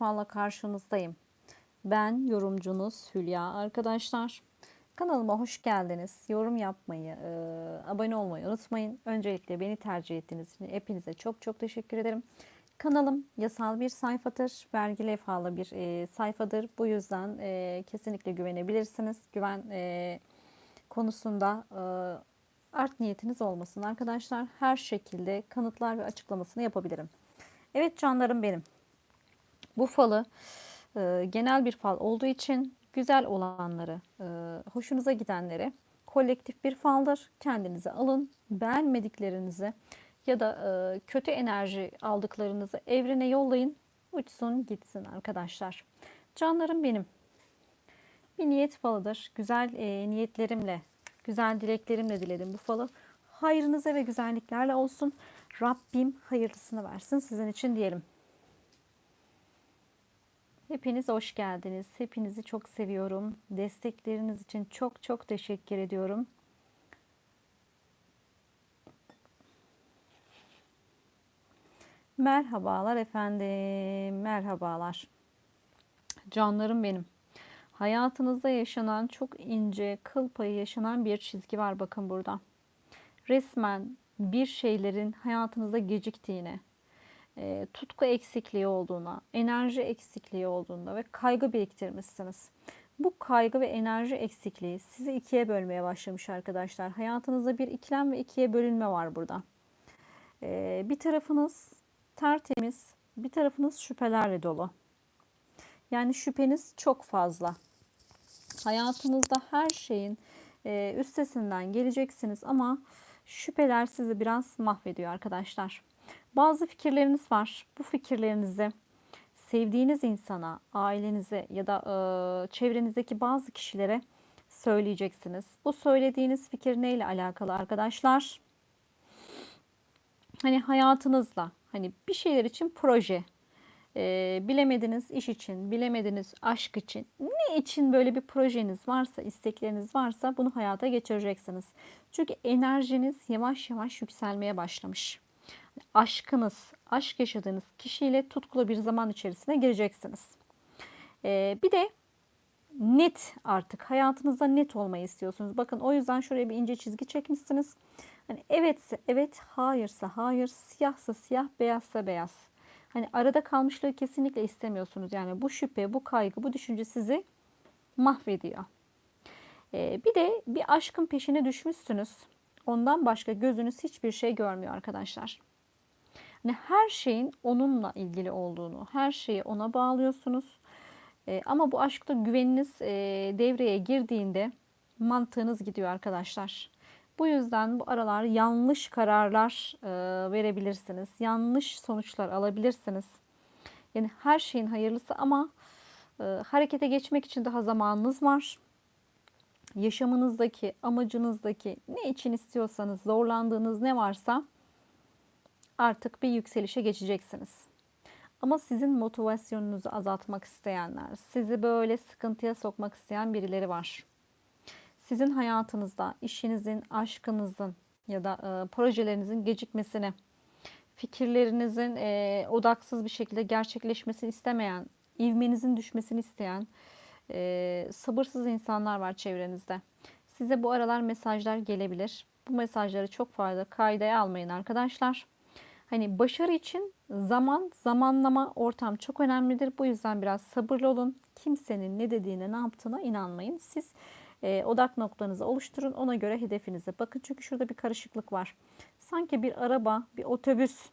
Valla karşınızdayım. Ben yorumcunuz Hülya arkadaşlar. Kanalıma hoş geldiniz. Yorum yapmayı, e, abone olmayı unutmayın. Öncelikle beni tercih ettiğiniz için hepinize çok çok teşekkür ederim. Kanalım yasal bir sayfadır, vergi levhalı bir e, sayfadır. Bu yüzden e, kesinlikle güvenebilirsiniz. Güven e, konusunda e, art niyetiniz olmasın arkadaşlar. Her şekilde kanıtlar ve açıklamasını yapabilirim. Evet canlarım benim. Bu falı e, genel bir fal olduğu için güzel olanları, e, hoşunuza gidenleri kolektif bir faldır. Kendinize alın, beğenmediklerinizi ya da e, kötü enerji aldıklarınızı evrene yollayın. Uçsun gitsin arkadaşlar. Canlarım benim. Bir niyet falıdır. Güzel e, niyetlerimle, güzel dileklerimle diledim bu falı. Hayrınıza ve güzelliklerle olsun. Rabbim hayırlısını versin sizin için diyelim. Hepiniz hoş geldiniz. Hepinizi çok seviyorum. Destekleriniz için çok çok teşekkür ediyorum. Merhabalar efendim. Merhabalar. Canlarım benim. Hayatınızda yaşanan çok ince, kıl payı yaşanan bir çizgi var bakın burada. Resmen bir şeylerin hayatınızda geciktiğini, e, tutku eksikliği olduğuna, enerji eksikliği olduğunda ve kaygı biriktirmişsiniz. Bu kaygı ve enerji eksikliği sizi ikiye bölmeye başlamış arkadaşlar. Hayatınızda bir ikilem ve ikiye bölünme var burada. E, bir tarafınız tertemiz, bir tarafınız şüphelerle dolu. Yani şüpheniz çok fazla. Hayatınızda her şeyin e, üstesinden geleceksiniz ama şüpheler sizi biraz mahvediyor arkadaşlar. Bazı fikirleriniz var. Bu fikirlerinizi sevdiğiniz insana, ailenize ya da e, çevrenizdeki bazı kişilere söyleyeceksiniz. Bu söylediğiniz fikir neyle alakalı arkadaşlar? Hani hayatınızla, hani bir şeyler için proje, e, bilemediniz iş için, bilemediniz aşk için, ne için böyle bir projeniz varsa, istekleriniz varsa bunu hayata geçireceksiniz. Çünkü enerjiniz yavaş yavaş yükselmeye başlamış aşkınız, aşk yaşadığınız kişiyle tutkulu bir zaman içerisine gireceksiniz. Ee, bir de net artık hayatınızda net olmayı istiyorsunuz. Bakın o yüzden şuraya bir ince çizgi çekmişsiniz. Hani evetse evet, hayırsa hayır, siyahsa siyah, beyazsa beyaz. Hani arada kalmışlığı kesinlikle istemiyorsunuz. Yani bu şüphe, bu kaygı, bu düşünce sizi mahvediyor. Ee, bir de bir aşkın peşine düşmüşsünüz. Ondan başka gözünüz hiçbir şey görmüyor arkadaşlar. Hani her şeyin onunla ilgili olduğunu, her şeyi ona bağlıyorsunuz. E, ama bu aşkta güveniniz e, devreye girdiğinde mantığınız gidiyor arkadaşlar. Bu yüzden bu aralar yanlış kararlar e, verebilirsiniz. Yanlış sonuçlar alabilirsiniz. Yani her şeyin hayırlısı ama harekete geçmek için daha zamanınız var. Yaşamınızdaki, amacınızdaki ne için istiyorsanız, zorlandığınız ne varsa artık bir yükselişe geçeceksiniz. Ama sizin motivasyonunuzu azaltmak isteyenler, sizi böyle sıkıntıya sokmak isteyen birileri var. Sizin hayatınızda işinizin, aşkınızın ya da e, projelerinizin gecikmesini, fikirlerinizin e, odaksız bir şekilde gerçekleşmesini istemeyen, ivmenizin düşmesini isteyen e, sabırsız insanlar var çevrenizde. Size bu aralar mesajlar gelebilir. Bu mesajları çok fazla kaydaya almayın arkadaşlar. Hani başarı için zaman, zamanlama, ortam çok önemlidir. Bu yüzden biraz sabırlı olun. Kimsenin ne dediğine, ne yaptığına inanmayın. Siz e, odak noktanızı oluşturun. Ona göre hedefinize bakın. Çünkü şurada bir karışıklık var. Sanki bir araba, bir otobüs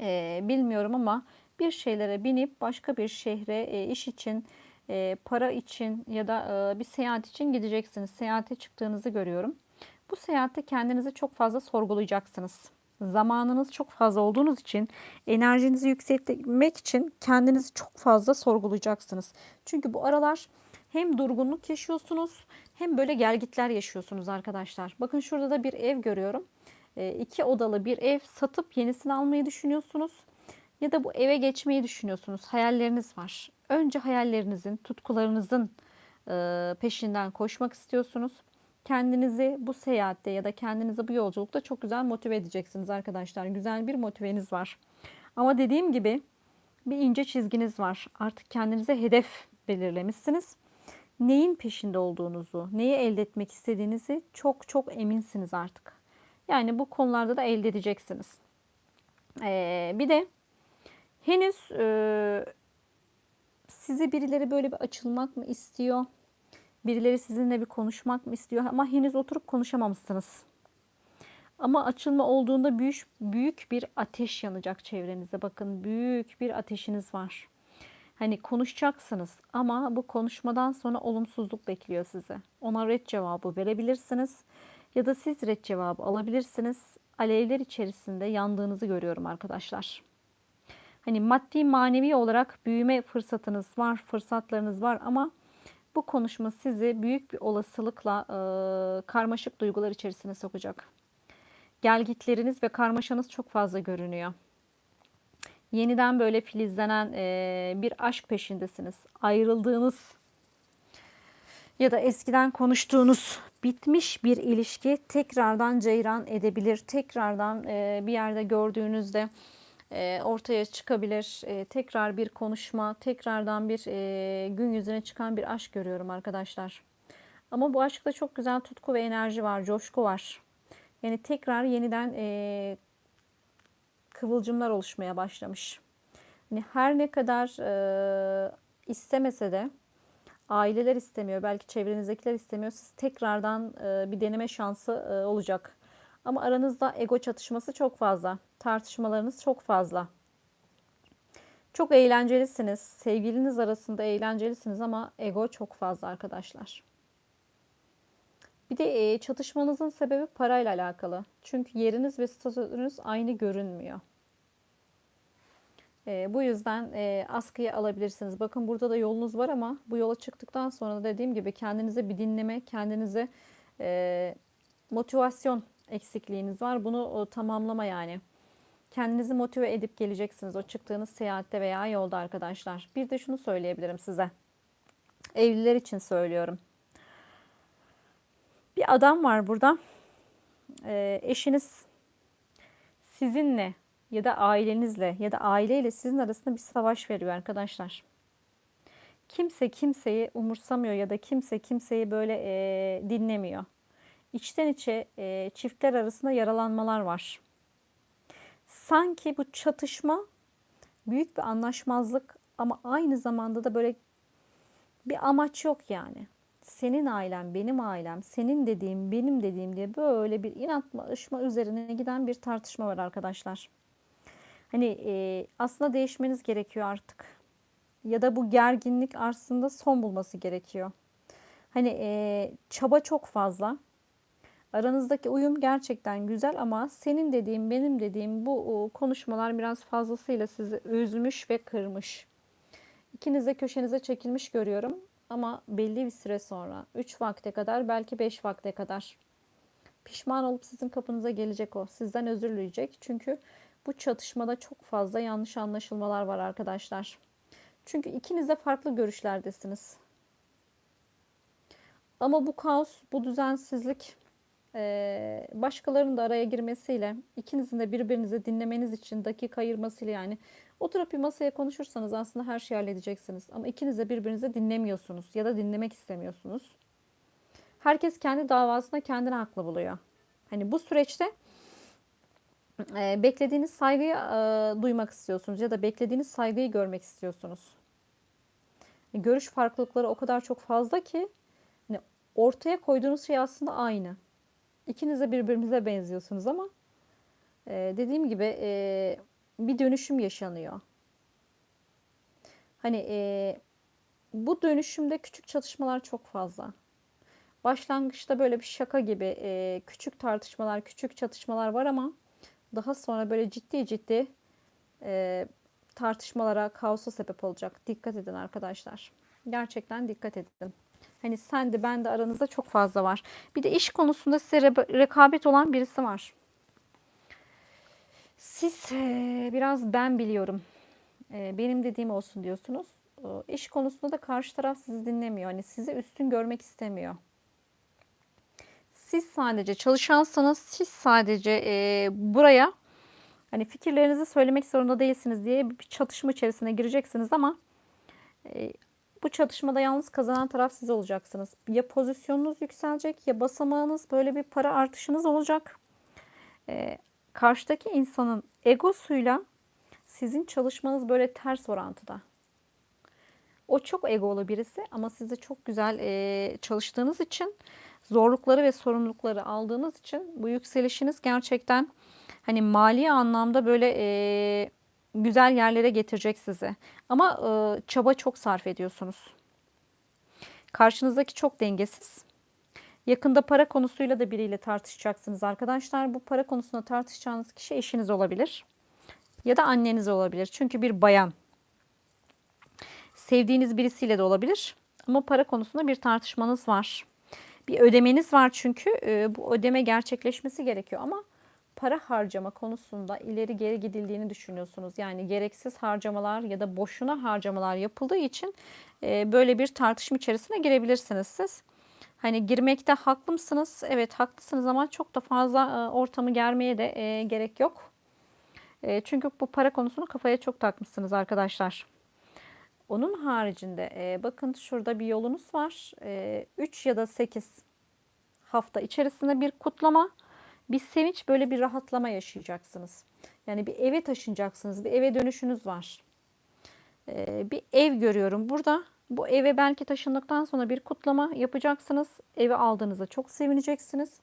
e, bilmiyorum ama bir şeylere binip başka bir şehre e, iş için, e, para için ya da e, bir seyahat için gideceksiniz. Seyahate çıktığınızı görüyorum. Bu seyahatte kendinizi çok fazla sorgulayacaksınız zamanınız çok fazla olduğunuz için enerjinizi yükseltmek için kendinizi çok fazla sorgulayacaksınız. Çünkü bu aralar hem durgunluk yaşıyorsunuz hem böyle gelgitler yaşıyorsunuz arkadaşlar. Bakın şurada da bir ev görüyorum. E, iki odalı bir ev satıp yenisini almayı düşünüyorsunuz. Ya da bu eve geçmeyi düşünüyorsunuz. Hayalleriniz var. Önce hayallerinizin, tutkularınızın e, peşinden koşmak istiyorsunuz kendinizi bu seyahatte ya da kendinizi bu yolculukta çok güzel motive edeceksiniz arkadaşlar. Güzel bir motiveniz var. Ama dediğim gibi bir ince çizginiz var. Artık kendinize hedef belirlemişsiniz. Neyin peşinde olduğunuzu, neyi elde etmek istediğinizi çok çok eminsiniz artık. Yani bu konularda da elde edeceksiniz. Ee, bir de henüz e, sizi birileri böyle bir açılmak mı istiyor? Birileri sizinle bir konuşmak mı istiyor? Ama henüz oturup konuşamamışsınız. Ama açılma olduğunda büyük, büyük bir ateş yanacak çevrenizde. Bakın büyük bir ateşiniz var. Hani konuşacaksınız ama bu konuşmadan sonra olumsuzluk bekliyor sizi. Ona red cevabı verebilirsiniz ya da siz red cevabı alabilirsiniz. Alevler içerisinde yandığınızı görüyorum arkadaşlar. Hani maddi manevi olarak büyüme fırsatınız var, fırsatlarınız var ama bu konuşma sizi büyük bir olasılıkla e, karmaşık duygular içerisine sokacak. Gelgitleriniz ve karmaşanız çok fazla görünüyor. Yeniden böyle filizlenen e, bir aşk peşindesiniz. Ayrıldığınız ya da eskiden konuştuğunuz bitmiş bir ilişki tekrardan ceyran edebilir. Tekrardan e, bir yerde gördüğünüzde ortaya çıkabilir. E, tekrar bir konuşma, tekrardan bir e, gün yüzüne çıkan bir aşk görüyorum arkadaşlar. Ama bu aşkta çok güzel tutku ve enerji var, coşku var. Yani tekrar yeniden e, kıvılcımlar oluşmaya başlamış. Yani her ne kadar e, istemese de aileler istemiyor, belki çevrenizdekiler istemiyor. Siz tekrardan e, bir deneme şansı e, olacak. Ama aranızda ego çatışması çok fazla. Tartışmalarınız çok fazla. Çok eğlencelisiniz. Sevgiliniz arasında eğlencelisiniz ama ego çok fazla arkadaşlar. Bir de çatışmanızın sebebi parayla alakalı. Çünkü yeriniz ve statünüz aynı görünmüyor. E, bu yüzden e, askıya alabilirsiniz. Bakın burada da yolunuz var ama bu yola çıktıktan sonra dediğim gibi kendinize bir dinleme, kendinize e, motivasyon eksikliğiniz var. Bunu tamamlama yani. Kendinizi motive edip geleceksiniz o çıktığınız seyahatte veya yolda arkadaşlar. Bir de şunu söyleyebilirim size. Evliler için söylüyorum. Bir adam var burada. E, eşiniz sizinle ya da ailenizle ya da aileyle sizin arasında bir savaş veriyor arkadaşlar. Kimse kimseyi umursamıyor ya da kimse kimseyi böyle e, dinlemiyor. İçten içe e, çiftler arasında yaralanmalar var. Sanki bu çatışma büyük bir anlaşmazlık ama aynı zamanda da böyle bir amaç yok yani. Senin ailen, benim ailem, senin dediğim, benim dediğim diye böyle bir inatlaşma üzerine giden bir tartışma var arkadaşlar. Hani e, aslında değişmeniz gerekiyor artık. Ya da bu gerginlik aslında son bulması gerekiyor. Hani e, çaba çok fazla. Aranızdaki uyum gerçekten güzel ama senin dediğim, benim dediğim bu konuşmalar biraz fazlasıyla sizi üzmüş ve kırmış. İkiniz de köşenize çekilmiş görüyorum ama belli bir süre sonra 3 vakte kadar belki 5 vakte kadar pişman olup sizin kapınıza gelecek o. Sizden özür dileyecek. Çünkü bu çatışmada çok fazla yanlış anlaşılmalar var arkadaşlar. Çünkü ikiniz de farklı görüşlerdesiniz. Ama bu kaos, bu düzensizlik başkalarının da araya girmesiyle ikinizin de birbirinizi dinlemeniz için dakika ayırmasıyla yani oturup bir masaya konuşursanız aslında her şeyi halledeceksiniz. Ama ikiniz de birbirinizi dinlemiyorsunuz ya da dinlemek istemiyorsunuz. Herkes kendi davasına kendini haklı buluyor. Hani bu süreçte e, beklediğiniz saygıyı e, duymak istiyorsunuz ya da beklediğiniz saygıyı görmek istiyorsunuz. E, görüş farklılıkları o kadar çok fazla ki hani ortaya koyduğunuz şey aslında aynı. İkiniz de birbirinize benziyorsunuz ama e, dediğim gibi e, bir dönüşüm yaşanıyor. Hani e, bu dönüşümde küçük çatışmalar çok fazla. Başlangıçta böyle bir şaka gibi e, küçük tartışmalar, küçük çatışmalar var ama daha sonra böyle ciddi ciddi e, tartışmalara, kaosa sebep olacak. Dikkat edin arkadaşlar. Gerçekten dikkat edin. Hani sen de ben de aranızda çok fazla var. Bir de iş konusunda size re- rekabet olan birisi var. Siz e, biraz ben biliyorum. E, benim dediğim olsun diyorsunuz. İş konusunda da karşı taraf sizi dinlemiyor. Hani sizi üstün görmek istemiyor. Siz sadece çalışansanız siz sadece e, buraya Hani fikirlerinizi söylemek zorunda değilsiniz diye bir çatışma içerisine gireceksiniz ama e, bu çatışmada yalnız kazanan taraf siz olacaksınız. Ya pozisyonunuz yükselecek ya basamağınız böyle bir para artışınız olacak. E, karşıdaki insanın egosuyla sizin çalışmanız böyle ters orantıda. O çok egolu birisi ama siz de çok güzel e, çalıştığınız için zorlukları ve sorumlulukları aldığınız için bu yükselişiniz gerçekten hani mali anlamda böyle e, güzel yerlere getirecek sizi. Ama e, çaba çok sarf ediyorsunuz. Karşınızdaki çok dengesiz. Yakında para konusuyla da biriyle tartışacaksınız arkadaşlar. Bu para konusunda tartışacağınız kişi eşiniz olabilir. Ya da anneniz olabilir. Çünkü bir bayan. Sevdiğiniz birisiyle de olabilir. Ama para konusunda bir tartışmanız var. Bir ödemeniz var çünkü e, bu ödeme gerçekleşmesi gerekiyor ama para harcama konusunda ileri geri gidildiğini düşünüyorsunuz. Yani gereksiz harcamalar ya da boşuna harcamalar yapıldığı için e, böyle bir tartışma içerisine girebilirsiniz siz. Hani girmekte haklı mısınız? Evet haklısınız ama çok da fazla e, ortamı germeye de e, gerek yok. E, çünkü bu para konusunu kafaya çok takmışsınız arkadaşlar. Onun haricinde e, bakın şurada bir yolunuz var. E, 3 ya da 8 hafta içerisinde bir kutlama, bir sevinç, böyle bir rahatlama yaşayacaksınız. Yani bir eve taşınacaksınız, bir eve dönüşünüz var. E, bir ev görüyorum burada. Bu eve belki taşındıktan sonra bir kutlama yapacaksınız. Evi aldığınızda çok sevineceksiniz.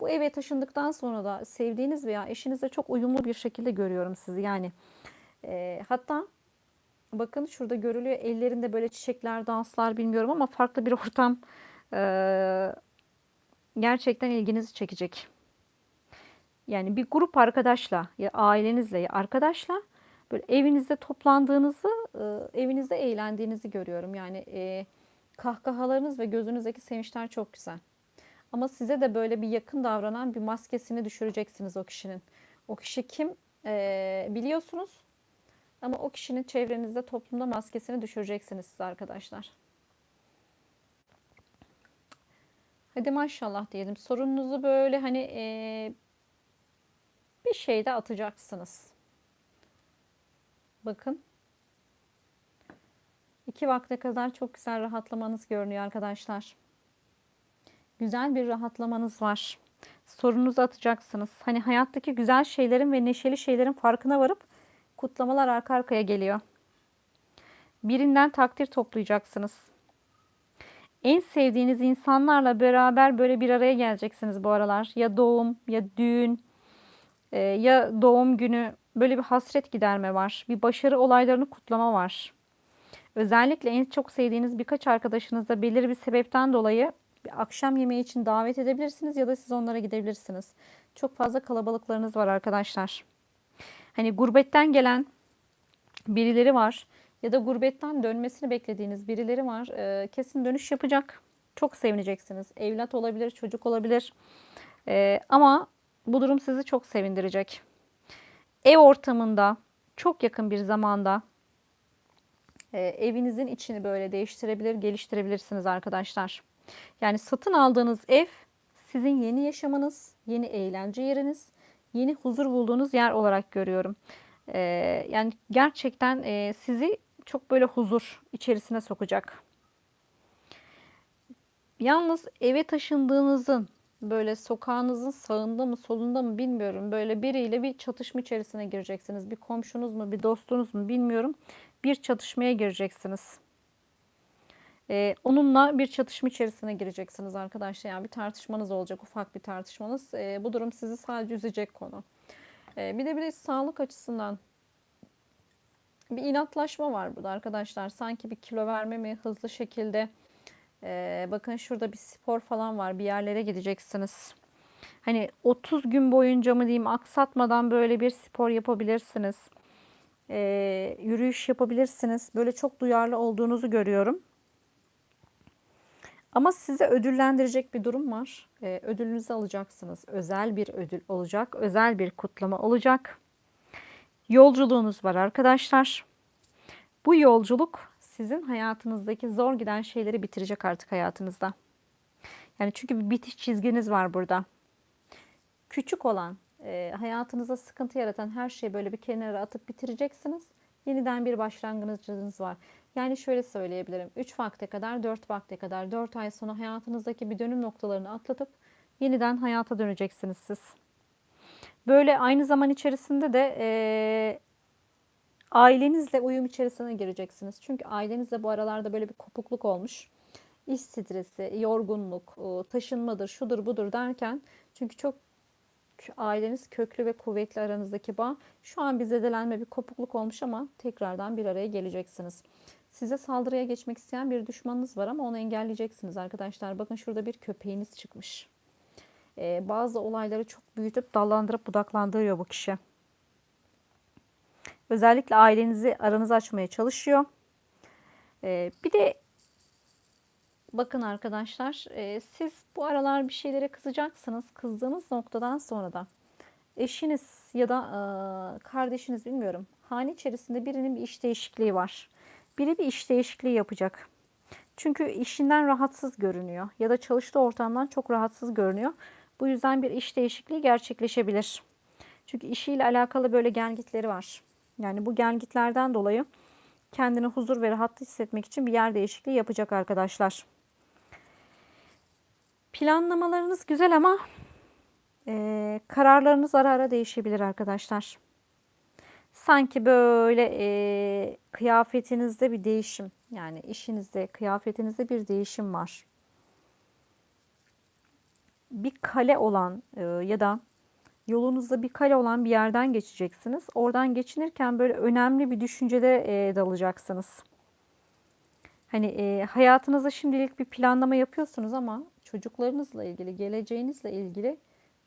Bu eve taşındıktan sonra da sevdiğiniz veya eşinizle çok uyumlu bir şekilde görüyorum sizi. Yani e, hatta bakın şurada görülüyor ellerinde böyle çiçekler, danslar bilmiyorum ama farklı bir ortam e, gerçekten ilginizi çekecek. Yani bir grup arkadaşla ya ailenizle ya arkadaşla böyle evinizde toplandığınızı, e, evinizde eğlendiğinizi görüyorum. Yani e, kahkahalarınız ve gözünüzdeki sevinçler çok güzel. Ama size de böyle bir yakın davranan bir maskesini düşüreceksiniz o kişinin. O kişi kim e, biliyorsunuz ama o kişinin çevrenizde toplumda maskesini düşüreceksiniz siz arkadaşlar. Hadi maşallah diyelim. Sorununuzu böyle hani e, bir şeyde atacaksınız. Bakın. İki vakte kadar çok güzel rahatlamanız görünüyor arkadaşlar. Güzel bir rahatlamanız var. Sorunuzu atacaksınız. Hani hayattaki güzel şeylerin ve neşeli şeylerin farkına varıp kutlamalar arka arkaya geliyor. Birinden takdir toplayacaksınız. En sevdiğiniz insanlarla beraber böyle bir araya geleceksiniz bu aralar. Ya doğum ya düğün e, ya doğum günü böyle bir hasret giderme var. Bir başarı olaylarını kutlama var. Özellikle en çok sevdiğiniz birkaç arkadaşınızla belirli bir sebepten dolayı bir akşam yemeği için davet edebilirsiniz ya da siz onlara gidebilirsiniz. Çok fazla kalabalıklarınız var arkadaşlar. Hani gurbetten gelen birileri var ya da gurbetten dönmesini beklediğiniz birileri var. Ee, kesin dönüş yapacak. Çok sevineceksiniz. Evlat olabilir, çocuk olabilir. Ee, ama bu durum sizi çok sevindirecek. Ev ortamında çok yakın bir zamanda e, evinizin içini böyle değiştirebilir, geliştirebilirsiniz arkadaşlar. Yani satın aldığınız ev sizin yeni yaşamınız, yeni eğlence yeriniz, yeni huzur bulduğunuz yer olarak görüyorum. Ee, yani gerçekten e, sizi çok böyle huzur içerisine sokacak. Yalnız eve taşındığınızın böyle sokağınızın sağında mı solunda mı bilmiyorum. Böyle biriyle bir çatışma içerisine gireceksiniz. Bir komşunuz mu bir dostunuz mu bilmiyorum. Bir çatışmaya gireceksiniz. Ee, onunla bir çatışma içerisine gireceksiniz arkadaşlar. Yani bir tartışmanız olacak, ufak bir tartışmanız. Ee, bu durum sizi sadece üzecek konu. Ee, bir de bir de sağlık açısından bir inatlaşma var burada arkadaşlar. Sanki bir kilo verme hızlı şekilde. Ee, bakın şurada bir spor falan var. Bir yerlere gideceksiniz. Hani 30 gün boyunca mı diyeyim aksatmadan böyle bir spor yapabilirsiniz. Ee, yürüyüş yapabilirsiniz. Böyle çok duyarlı olduğunuzu görüyorum. Ama size ödüllendirecek bir durum var. Ee, ödülünüzü alacaksınız. Özel bir ödül olacak. Özel bir kutlama olacak. Yolculuğunuz var arkadaşlar. Bu yolculuk sizin hayatınızdaki zor giden şeyleri bitirecek artık hayatınızda. Yani çünkü bir bitiş çizginiz var burada. Küçük olan, e, hayatınıza sıkıntı yaratan her şeyi böyle bir kenara atıp bitireceksiniz. Yeniden bir başlangıcınız var. Yani şöyle söyleyebilirim. 3 vakte kadar, 4 vakte kadar, 4 ay sonra hayatınızdaki bir dönüm noktalarını atlatıp yeniden hayata döneceksiniz siz. Böyle aynı zaman içerisinde de e, ailenizle uyum içerisine gireceksiniz. Çünkü ailenizle bu aralarda böyle bir kopukluk olmuş. İş stresi, yorgunluk, e, taşınmadır, şudur budur derken çünkü çok aileniz köklü ve kuvvetli aranızdaki bağ. Şu an bir zedelenme, bir kopukluk olmuş ama tekrardan bir araya geleceksiniz. Size saldırıya geçmek isteyen bir düşmanınız var ama onu engelleyeceksiniz arkadaşlar. Bakın şurada bir köpeğiniz çıkmış. Ee, bazı olayları çok büyütüp dallandırıp budaklandırıyor bu kişi. Özellikle ailenizi aranızı açmaya çalışıyor. Ee, bir de bakın arkadaşlar e, siz bu aralar bir şeylere kızacaksınız. Kızdığınız noktadan sonra da eşiniz ya da e, kardeşiniz bilmiyorum. Hane içerisinde birinin bir iş değişikliği var. Biri bir iş değişikliği yapacak. Çünkü işinden rahatsız görünüyor ya da çalıştığı ortamdan çok rahatsız görünüyor. Bu yüzden bir iş değişikliği gerçekleşebilir. Çünkü işiyle alakalı böyle gelgitleri var. Yani bu gelgitlerden dolayı kendini huzur ve rahat hissetmek için bir yer değişikliği yapacak arkadaşlar. Planlamalarınız güzel ama e, kararlarınız ara ara değişebilir arkadaşlar. Sanki böyle e, kıyafetinizde bir değişim yani işinizde kıyafetinizde bir değişim var. Bir kale olan e, ya da yolunuzda bir kale olan bir yerden geçeceksiniz. Oradan geçinirken böyle önemli bir düşüncede e, dalacaksınız. Hani e, hayatınızda şimdilik bir planlama yapıyorsunuz ama çocuklarınızla ilgili, geleceğinizle ilgili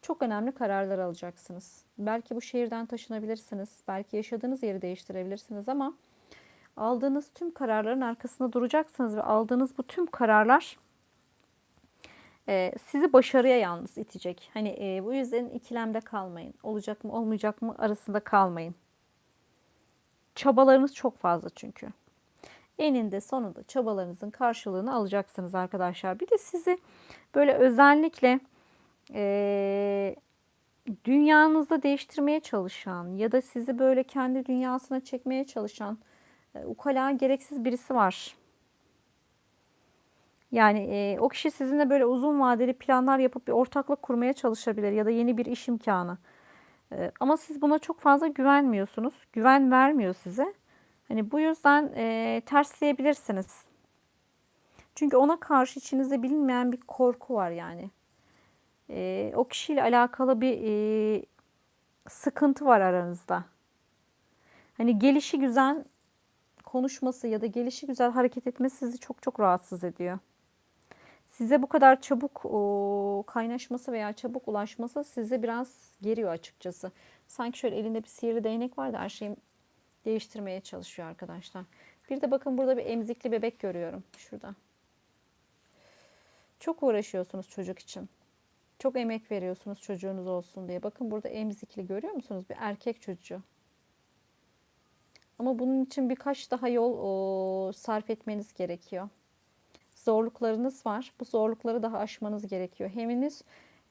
çok önemli kararlar alacaksınız. Belki bu şehirden taşınabilirsiniz, belki yaşadığınız yeri değiştirebilirsiniz ama aldığınız tüm kararların arkasında duracaksınız ve aldığınız bu tüm kararlar e, sizi başarıya yalnız itecek. Hani e, bu yüzden ikilemde kalmayın. Olacak mı olmayacak mı arasında kalmayın. Çabalarınız çok fazla çünkü. Eninde sonunda çabalarınızın karşılığını alacaksınız arkadaşlar. Bir de sizi böyle özellikle e, dünyanızda değiştirmeye çalışan ya da sizi böyle kendi dünyasına çekmeye çalışan e, ukala gereksiz birisi var. Yani e, o kişi sizinle böyle uzun vadeli planlar yapıp bir ortaklık kurmaya çalışabilir ya da yeni bir iş imkanı. E, ama siz buna çok fazla güvenmiyorsunuz. Güven vermiyor size. Hani bu yüzden e, tersleyebilirsiniz. Çünkü ona karşı içinizde bilinmeyen bir korku var yani. E, o kişiyle alakalı bir e, sıkıntı var aranızda. Hani gelişi güzel konuşması ya da gelişi güzel hareket etmesi sizi çok çok rahatsız ediyor. Size bu kadar çabuk o, kaynaşması veya çabuk ulaşması sizi biraz geriyor açıkçası. Sanki şöyle elinde bir sihirli değnek var da her şeyi değiştirmeye çalışıyor arkadaşlar. Bir de bakın burada bir emzikli bebek görüyorum şurada. Çok uğraşıyorsunuz çocuk için. Çok emek veriyorsunuz çocuğunuz olsun diye. Bakın burada emzikli görüyor musunuz? Bir erkek çocuğu. Ama bunun için birkaç daha yol o, sarf etmeniz gerekiyor. Zorluklarınız var. Bu zorlukları daha aşmanız gerekiyor. Heminiz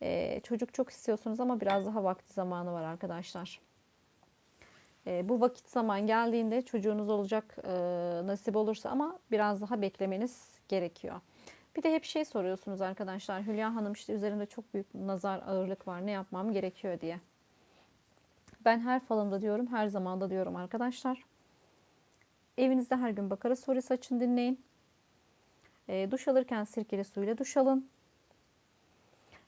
e, çocuk çok istiyorsunuz ama biraz daha vakti zamanı var arkadaşlar. E, bu vakit zaman geldiğinde çocuğunuz olacak e, nasip olursa ama biraz daha beklemeniz gerekiyor. Bir de hep şey soruyorsunuz arkadaşlar. Hülya Hanım işte üzerinde çok büyük nazar ağırlık var. Ne yapmam gerekiyor diye. Ben her falımda diyorum, her zamanda diyorum arkadaşlar. Evinizde her gün Bakara Suresi açın dinleyin. E, duş alırken sirkeli suyla duş alın.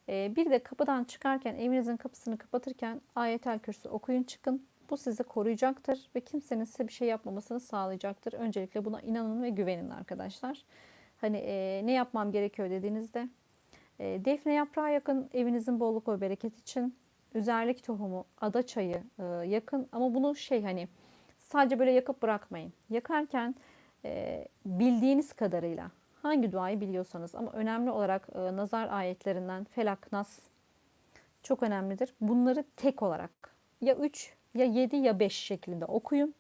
E, bir de kapıdan çıkarken evinizin kapısını kapatırken ayetel kürsü okuyun çıkın. Bu sizi koruyacaktır ve kimsenin size bir şey yapmamasını sağlayacaktır. Öncelikle buna inanın ve güvenin arkadaşlar. Hani e, ne yapmam gerekiyor dediğinizde e, defne yaprağı yakın evinizin bolluk ve bereket için. Üzerlik tohumu, ada çayı e, yakın ama bunu şey hani sadece böyle yakıp bırakmayın. Yakarken e, bildiğiniz kadarıyla hangi duayı biliyorsanız ama önemli olarak e, nazar ayetlerinden felak, nas çok önemlidir. Bunları tek olarak ya 3 ya 7 ya 5 şeklinde okuyun.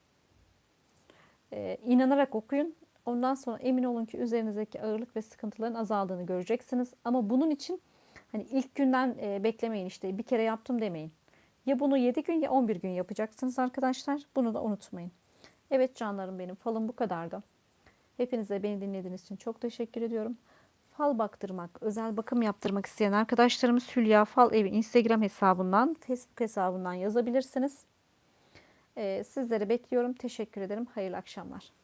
E, inanarak okuyun. Ondan sonra emin olun ki üzerinizdeki ağırlık ve sıkıntıların azaldığını göreceksiniz. Ama bunun için hani ilk günden e, beklemeyin işte bir kere yaptım demeyin. Ya bunu 7 gün ya 11 gün yapacaksınız arkadaşlar. Bunu da unutmayın. Evet canlarım benim falım bu kadardı. Hepinize beni dinlediğiniz için çok teşekkür ediyorum. Fal baktırmak, özel bakım yaptırmak isteyen arkadaşlarımız Hülya Fal Evi Instagram hesabından, Facebook hesabından yazabilirsiniz. Ee, sizleri bekliyorum. Teşekkür ederim. Hayırlı akşamlar.